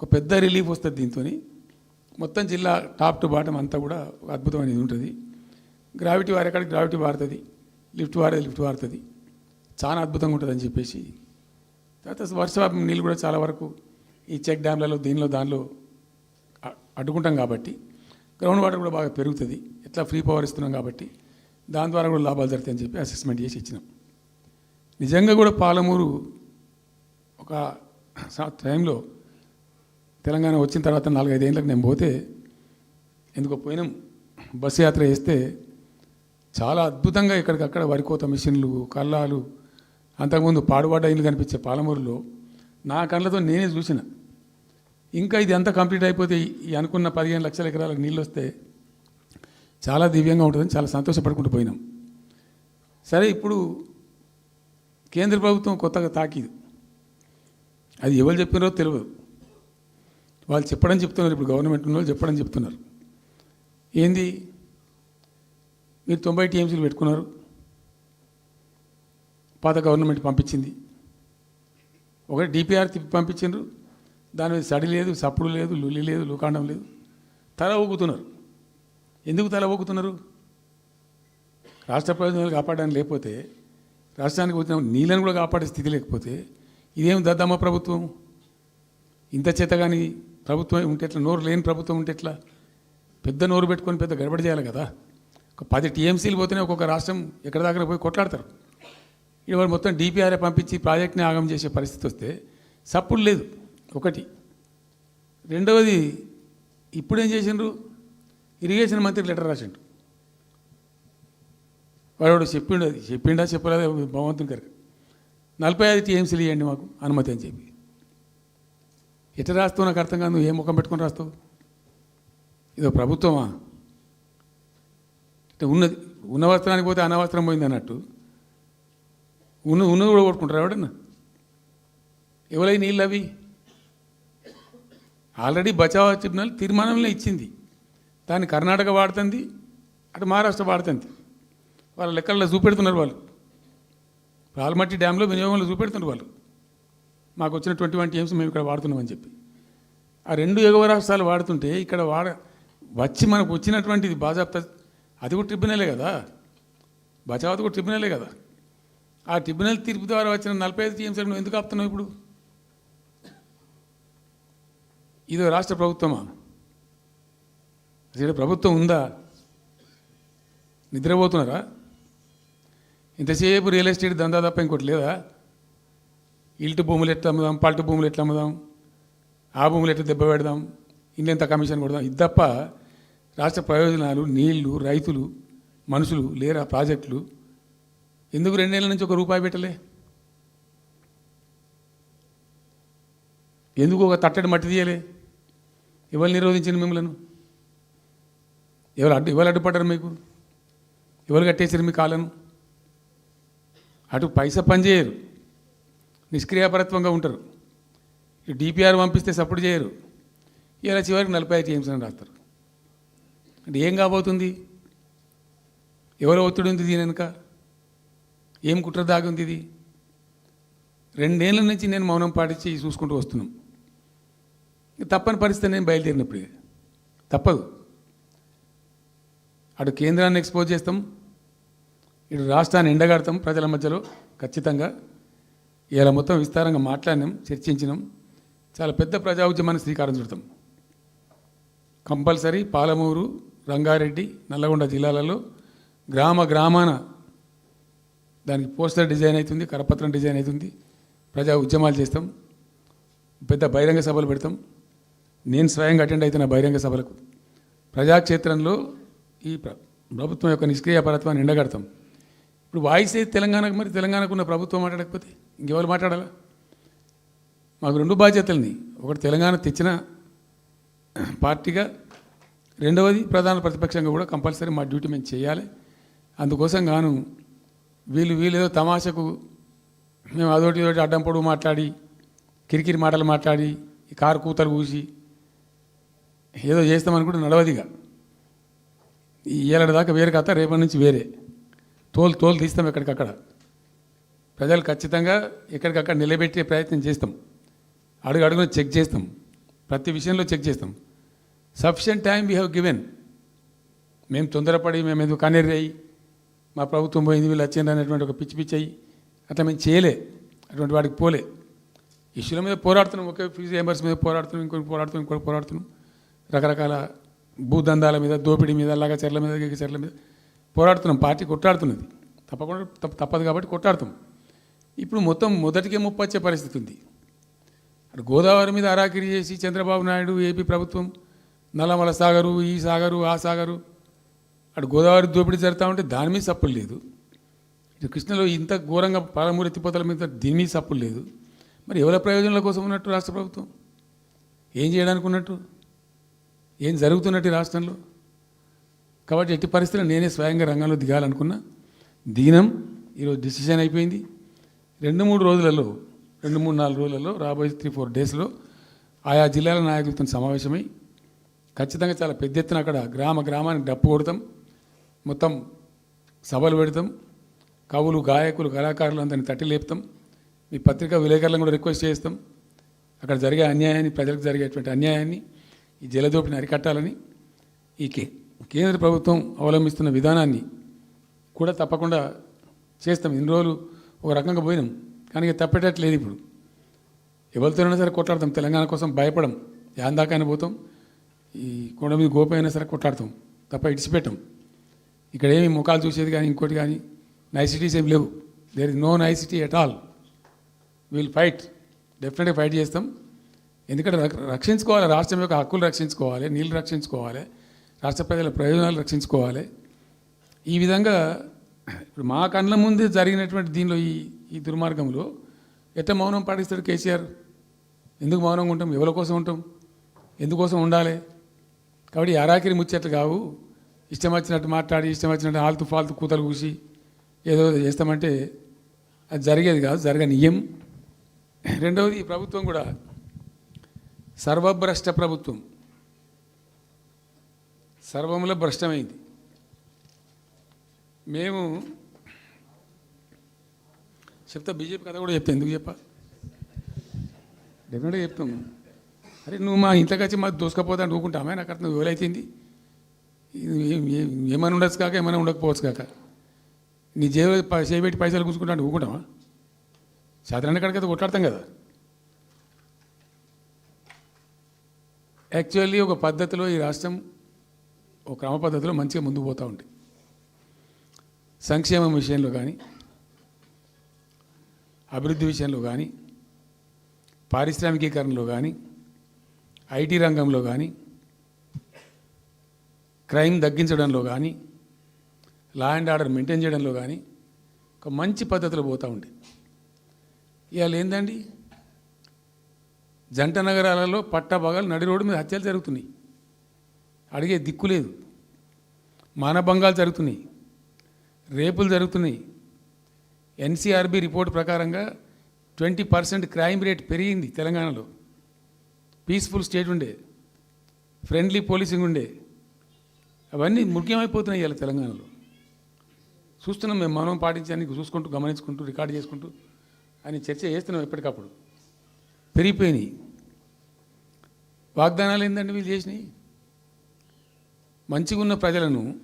ఒక పెద్ద రిలీఫ్ వస్తుంది దీంతో మొత్తం జిల్లా టాప్ టు బాటం అంతా కూడా ఒక అద్భుతమైనది ఉంటుంది. గ్రావిటీ వారేకాడికి గ్రావిటీ వారుతుంది. లిఫ్ట్ వారేది లిఫ్ట్ వారుతుంది. చాలా అద్భుతంగా ఉంటుందని చెప్పేసి. తర్వాత వర్ష నీళ్ళు కూడా చాలా వరకు ఈ చెక్ డ్యామ్లలో దీనిలో దానిలో అడ్డుకుంటాం కాబట్టి. గ్రౌండ్ వాటర్ కూడా బాగా పెరుగుతుంది. ఎట్లా ఫ్రీ పవర్ ఇస్తున్నాం కాబట్టి. దాని ద్వారా కూడా లాభాలు జరుగుతాయని చెప్పి అసెస్మెంట్ చేసి ఇచ్చినాం. నిజంగా కూడా పాలమూరు ఒక టైంలో తెలంగాణ వచ్చిన తర్వాత నాలుగైదేళ్ళకి నేను పోతే ఎందుకో పోయినాం బస్సు యాత్ర చేస్తే చాలా అద్భుతంగా ఇక్కడికక్కడ వరికోత మిషన్లు కళ్ళాలు అంతకుముందు పాడుబడ్డ ఇల్లు కనిపించే పాలమూరులో నా కళ్ళతో నేనే చూసిన. ఇంకా ఇది అంతా కంప్లీట్ అయిపోతే ఈ అనుకున్న పదిహేను లక్షల ఎకరాలకు నీళ్ళు వస్తే చాలా దివ్యంగా ఉంటుందని చాలా సంతోషపడుకుంటూ పోయినాం. సరే ఇప్పుడు కేంద్ర ప్రభుత్వం కొత్తగా తాకిదు. అది ఎవరు చెప్పినారో తెలియదు. వాళ్ళు చెప్పడం చెప్తున్నారు ఇప్పుడు గవర్నమెంట్ వాళ్ళు చెప్పడం చెప్తున్నారు. ఏంది? మీరు తొంభై టీఎంసీలు పెట్టుకున్నారు. పాత గవర్నమెంట్ పంపించింది. ఒకటి డిపిఆర్ తిప్పి పంపించిండ్రు. దాని మీద సడి లేదు సప్పుడు లేదు లుల్లి లేదు లుకాండం లేదు. తల ఊగుతున్నారు. ఎందుకు తల ఊగుతున్నారు? రాష్ట్ర ప్రయోజనాలు కాపాడడానికి లేకపోతే రాష్ట్రానికి వచ్చిన నీళ్ళని కూడా కాపాడే స్థితి లేకపోతే ఇదేం దద్దమ్మ ప్రభుత్వం? ఇంత చేత కానీ ప్రభుత్వం ఉంటే ఎట్లా? నోరు లేని ప్రభుత్వం ఉంటే ఎట్లా? పెద్ద నోరు పెట్టుకొని పెద్ద గడబడి చేయాలి కదా. ఒక పది టీఎంసీలు పోతేనే ఒక్కొక్క రాష్ట్రం ఎక్కడ దాకా పోయి కొట్లాడతారు. ఇవాళ మొత్తం డిపిఆర్ఏ పంపించి ప్రాజెక్ట్ని ఆగం చేసే పరిస్థితి వస్తే సప్పుడు లేదు. ఒకటి. రెండవది ఇప్పుడేం చేసిండ్రు? ఇరిగేషన్ మంత్రి లెటర్ రాసిండు వాడు చెప్పిండు అది. చెప్పిండా చెప్పలేదు? భగవంతుని గారికి నలభై ఐదు టీఎంసీలు ఇవ్వండి మాకు అనుమతి అని చెప్పి. ఎట్లా రాస్తావు? నాకు అర్థం కాదు. నువ్వు ఏ ముఖం పెట్టుకొని రాస్తావు? ఇదో ప్రభుత్వమా? అంటే ఉన్నది ఉన్న వస్త్రానికి పోతే అనవస్త్రం పోయింది అన్నట్టు. ఉన్న ఉన్నది కూడా కొట్టుకుంటారు ఎవడన్నా? ఎవరై నీళ్ళు అవి? ఆల్రెడీ బచావ్ ట్రిబ్యునల్ తీర్మానంలో ఇచ్చింది. దాన్ని కర్ణాటక వాడుతుంది అటు మహారాష్ట్ర వాడుతుంది. వాళ్ళ లెక్కల్లో చూపెడుతున్నారు వాళ్ళు. రాల్మట్టి డ్యాంలో వినియోగంలో చూపెడుతున్నారు వాళ్ళు. మాకు వచ్చిన ట్వంటీ వన్ టీఎంస్ మేము ఇక్కడ వాడుతున్నామని చెప్పి. ఆ రెండు ఎగువ రాష్ట్రాలు వాడుతుంటే ఇక్కడ వాడ వచ్చి మనకు వచ్చినటువంటిది బాజాప్తా అది కూడా ట్రిబ్యునలే కదా? బచావత్ కూడా ట్రిబ్యునలే కదా? ఆ ట్రిబ్యునల్ తీర్పు ద్వారా వచ్చిన నలభై ఐదు టీఎంసీలు నువ్వు ఎందుకు ఆపుతున్నావు ఇప్పుడు? ఇది రాష్ట్ర ప్రభుత్వమా? అసలు ప్రభుత్వం ఉందా? నిద్రపోతున్నారా? ఇంతసేపు రియల్ ఎస్టేట్ దందా తప్ప ఇంకోటి లేదా? ఇల్టు భూములు ఎట్లా అమ్ముదాం పల్టు భూములు ఎట్లా అమ్ముదాం ఆ భూములు ఎట్లా దెబ్బ పెడదాం ఇంకెంత కమిషన్ కొడదాం ఇది తప్ప రాష్ట్ర ప్రయోజనాలు నీళ్ళు రైతులు మనుషులు లేరా ప్రాజెక్టులు? ఎందుకు రెండేళ్ళ నుంచి ఒక రూపాయి పెట్టలే? ఎందుకు ఒక తట్టడి మట్టి తీయలే? ఎవరు నిరోధించింది మిమ్మల్ని? ఎవరు అడ్డు ఎవరు అడ్డుపడ్డారు మీకు? ఎవరు కట్టేసారు మీ కాలను అటు పైస పనిచేయరు నిష్క్రియాపరత్వంగా ఉంటారు. ఈ డిపిఆర్ పంపిస్తే సపోర్ట్ చేయరు. ఇలా చివరికి నలభై ఐదు టీఎంసీ అని రాస్తారు. అంటే ఏం కాబోతుంది? ఎవరు ఒత్తిడి ఉంది దీని వెనుక? ఏం కుట్ర దాగి ఉంది ఇది? రెండేళ్ళ నుంచి నేను మౌనం పాటించి చూసుకుంటూ వస్తున్నాం. తప్పని పరిస్థితి నేను బయలుదేరినప్పుడు. తప్పదు. అటు కేంద్రాన్ని ఎక్స్పోజ్ చేస్తాం. ఇటు రాష్ట్రాన్ని ఎండగడతాం ప్రజల మధ్యలో ఖచ్చితంగా. ఇలా మొత్తం విస్తారంగా మాట్లాడినాం చర్చించినాం. చాలా పెద్ద ప్రజా ఉద్యమాన్ని శ్రీకారం చుడతాం. కంపల్సరీ పాలమూరు రంగారెడ్డి నల్లగొండ జిల్లాలలో గ్రామ గ్రామాన దానికి పోస్టర్ డిజైన్ అవుతుంది కరపత్రం డిజైన్ అవుతుంది. ప్రజా ఉద్యమాలు చేస్తాం. పెద్ద బహిరంగ సభలు పెడతాం. నేను స్వయంగా అటెండ్ అవుతున్న బహిరంగ సభలకు ప్రజాక్షేత్రంలో ఈ ప్రభుత్వం యొక్క నిష్క్రియ పరత్వాన్ని ఎండగడతాం. ఇప్పుడు వాయిస్ అయితే తెలంగాణకు మరి? తెలంగాణకు ఉన్న ప్రభుత్వం మాట్లాడకపోతే ఇంకెవరు మాట్లాడాలా? మాకు రెండు బాధ్యతలని. ఒకటి తెలంగాణ తెచ్చిన పార్టీగా రెండవది ప్రధాన ప్రతిపక్షంగా కూడా కంపల్సరీ మా డ్యూటీ మేము చేయాలి. అందుకోసం గాను వీళ్ళు వీళ్ళు ఏదో తమాషకు మేము అదోటి ఇదోటి అడ్డం పొడుగు మాట్లాడి కిరికిరి మాటలు మాట్లాడి ఈ కారు కూతలు కూసి ఏదో చేస్తామనుకుంటే నడవదిగా. ఈ ఏళ్ళ దాకా వేరే కథ రేపటి నుంచి వేరే. తోలు తోలు తీస్తాం ఎక్కడికక్కడ. ప్రజలు ఖచ్చితంగా ఎక్కడికక్కడ నిలబెట్టే ప్రయత్నం చేస్తాం. అడుగు అడుగున చెక్ చేస్తాం. ప్రతి విషయంలో చెక్ చేస్తాం. Sufficient time we have given మేము తొందరపడి మేము ఎందుకు కన్నెర్రయ్యి మా ప్రభుత్వం పోయింది వీళ్ళు వచ్చింది అనేటువంటి ఒక పిచ్చి పిచ్చి అయ్యి అట్లా మేము చేయలే. అటువంటి వాడికి పోలే. ఇష్యూల మీద పోరాడుతున్నాం. ఒకే ఫీజు మెంబర్స్ మీద పోరాడుతున్నాం ఇంకొకటి పోరాడుతున్నాం ఇంకొకటి పోరాడుతున్నాం. రకరకాల భూదందాల మీద దోపిడీ మీద చెర్ల మీద చెర్ల మీద పోరాడుతున్నాం. పార్టీ కొట్లాడుతున్నది. తప్పకుండా తప్ప- తప్పదు కాబట్టి కొట్లాడుతున్నాం ఇప్పుడు మొత్తం మొదటికే ముప్పొచ్చే పరిస్థితి ఉంది. అటు గోదావరి మీద అరాకిరి చేసి చంద్రబాబు నాయుడు ఏపీ ప్రభుత్వం నల్లమల సాగరు ఈ సాగరు ఆ సాగరు అటు గోదావరి దోపిడీ జరుగుతూ ఉంటే దాని మీద సప్పులు లేదు. ఇటు కృష్ణలో ఇంత ఘోరంగా పాలమూరు ఎత్తిపోతల మీద దీని మీద సప్పులు లేదు. మరి ఎవరి ప్రయోజనాల కోసం ఉన్నట్టు రాష్ట్ర ప్రభుత్వం? ఏం చేయడానికి ఉన్నట్టు ఏం జరుగుతున్నట్టు రాష్ట్రంలో? కాబట్టి ఎట్టి పరిస్థితుల్లో నేనే స్వయంగా రంగంలో దిగాలనుకున్నా. దిగినాం ఈరోజు డిసిషన్ అయిపోయింది. రెండు మూడు రోజులలో రెండు మూడు నాలుగు రోజులలో రాబోయే త్రీ ఫోర్ డేస్లో ఆయా జిల్లాల నాయకులతో సమావేశమై ఖచ్చితంగా చాలా పెద్ద ఎత్తున అక్కడ గ్రామ గ్రామానికి డప్పు కొడతాం. మొత్తం సభలు పెడతాం. కవులు గాయకులు కళాకారులు అందరిని తట్టి లేపుతాం. మీ పత్రికా విలేకరులను కూడా రిక్వెస్ట్ చేస్తాం. అక్కడ జరిగే అన్యాయాన్ని ప్రజలకు జరిగేటువంటి అన్యాయాన్ని ఈ జలదోపిని అరికట్టాలని ఈ కే కేంద్ర ప్రభుత్వం అవలంబిస్తున్న విధానాన్ని కూడా తప్పకుండా చేస్తాం. ఇన్ని రోజులు ఒక రకంగా పోయినాం. కానీ తప్పేటట్లేదు ఇప్పుడు. ఎవరితోనైనా సరే కొట్లాడతాం. తెలంగాణ కోసం భయపడం. యాందాకైనా పోతాం. ఈ కొండ మీద గోపి అయినా సరే కొట్లాడతాం. తప్ప ఇడిచిపెట్టాం. ఇక్కడ ఏమి ముఖాలు చూసేది కానీ ఇంకోటి కానీ నైసిటీస్ ఏమి లేవు. There is no nicety at all will fight డెఫినెట్గా ఫైట్ చేస్తాం. ఎందుకంటే రక్షించుకోవాలి. రాష్ట్రం యొక్క హక్కులు రక్షించుకోవాలి. నీళ్ళు రక్షించుకోవాలి. రాష్ట్ర ప్రజల ప్రయోజనాలు రక్షించుకోవాలి. ఈ విధంగా ఇప్పుడు మా కళ్ళ ముందే జరిగినటువంటి దీనిలో ఈ ఈ దుర్మార్గంలో ఎట్ట మౌనం పాటిస్తాడు కేసీఆర్? ఎందుకు మౌనంగా ఉంటాం? ఎవరి కోసం ఉంటాం? ఎందుకోసం ఉండాలి? కాబట్టి ఈ అరాకిరి ముచ్చట్లు కావు. ఇష్టం వచ్చినట్టు మాట్లాడి ఇష్టం వచ్చినట్టు ఆల్తు ఫాల్తు కూతలు కూసి ఏదో చేస్తామంటే అది జరిగేది కాదు జరగనియం. రెండవది ఈ ప్రభుత్వం కూడా సర్వభ్రష్ట ప్రభుత్వం. సర్వంలో భ్రష్టమైంది. మేము చెప్తా బీజేపీ కథ కూడా చెప్తా ఎందుకు చెప్పా? డెఫినెట్గా చెప్తాం. అరే నువ్వు మా ఇంట్లోకి వచ్చి మాకు దూసుకపోతా అనుకుంటామే నాకు అర్థం ఎవరైతుంది ఏమైనా ఉండొచ్చు కాక ఏమైనా ఉండకపోవచ్చు కాక. నీ జేబు చేపెట్టి పైసలు కూర్చుకుంటా అంటే ఊకుంటామా సాధారణ కడికైతే కొట్లాడతాం కదా. యాక్చువల్లీ ఒక పద్ధతిలో ఈ రాష్ట్రం ఒక క్రమ పద్ధతిలో మంచిగా ముందుకు పోతూ ఉంటుంది సంక్షేమం విషయంలో కానీ అభివృద్ధి విషయంలో కానీ పారిశ్రామికీకరణలో కానీ ఐటీ రంగంలో కానీ క్రైమ్ తగ్గించడంలో కానీ లా అండ్ ఆర్డర్ మెయింటైన్ చేయడంలో కానీ ఒక మంచి పద్ధతిలో పోతూ ఉంది ఇవాళ ఏందండి? జంట నగరాలలో పట్టభాగాలు నడి రోడ్డు మీద హత్యలు జరుగుతున్నాయి. అడిగే దిక్కు లేదు. మానభంగాలు జరుగుతున్నాయి. రేపులు జరుగుతున్నాయి. ఎన్సీఆర్బి రిపోర్ట్ ప్రకారంగా ట్వంటీ పర్సెంట్ క్రైమ్ రేట్ పెరిగింది తెలంగాణలో. పీస్ఫుల్ స్టేట్ ఉండే ఫ్రెండ్లీ పోలీసింగ్ ఉండే అవన్నీ ముఖ్యమైపోతున్నాయి ఇలా తెలంగాణలో. చూస్తున్నాం మేము మనం పాటించడానికి చూసుకుంటూ గమనించుకుంటూ రికార్డ్ చేసుకుంటూ అని చర్చ చేస్తున్నాం ఎప్పటికప్పుడు. పెరిగిపోయినాయి. వాగ్దానాలు ఏంటంటే వీళ్ళు చేసినాయి మంచిగా ఉన్న ప్రజలను